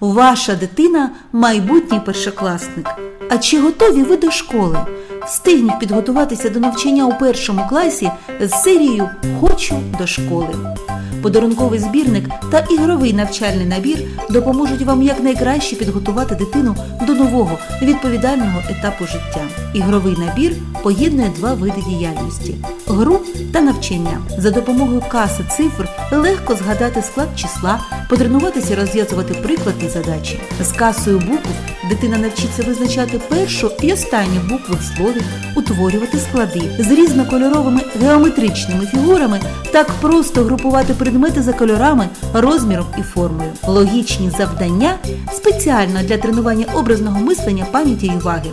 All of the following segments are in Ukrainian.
Ваша дитина майбутній першокласник. А чи готові ви до школи? Встигніть підготуватися до навчання у першому класі з серією Хочу до школи. Подарунковий збірник та ігровий навчальний набір допоможуть вам якнайкраще підготувати дитину до нового відповідального етапу життя. Ігровий набір поєднує два види діяльності гру та навчання. За допомогою каси цифр легко згадати склад числа, потренуватися розв'язувати прикладні задачі. З касою букв дитина навчиться визначати першу і останню букви в слові, утворювати склади з різнокольоровими геометричними фігурами, так просто групувати предмети за кольорами, розміром і формою. Логічні завдання спеціально для тренування образного мислення, пам'яті і уваги.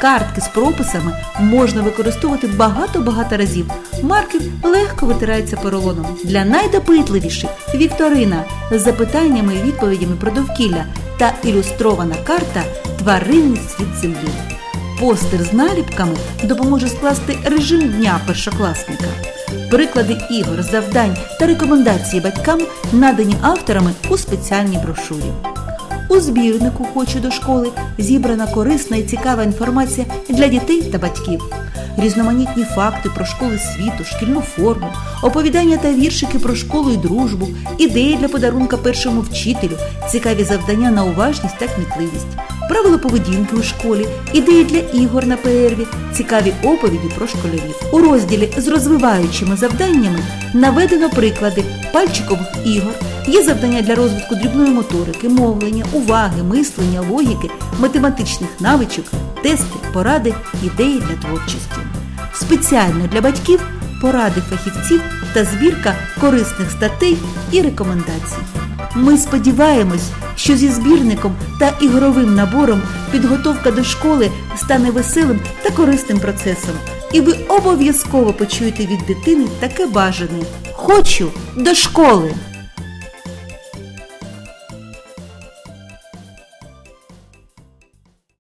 Картки з прописами можна використовувати багато-багато разів. Маркер легко витирається поролоном. Для найдопитливіших вікторина з запитаннями і відповідями про довкілля та ілюстрована карта Тваринний світ землі. Постер з наліпками допоможе скласти режим дня першокласника. Приклади ігор, завдань та рекомендації батькам надані авторами у спеціальній брошурі. У збірнику Хочу до школи зібрана корисна і цікава інформація для дітей та батьків. Різноманітні факти про школи світу, шкільну форму, оповідання та віршики про школу і дружбу, ідеї для подарунка першому вчителю, цікаві завдання на уважність та кмітливість, правила поведінки у школі, ідеї для ігор на перерві, цікаві оповіді про школярів. У розділі з розвиваючими завданнями наведено приклади пальчикових ігор. Є завдання для розвитку дрібної моторики, мовлення, уваги, мислення, логіки, математичних навичок, тести, поради, ідеї для творчості. Спеціально для батьків поради фахівців та збірка корисних статей і рекомендацій. Ми сподіваємось, що зі збірником та ігровим набором підготовка до школи стане веселим та корисним процесом, і ви обов'язково почуєте від дитини таке бажане Хочу до школи!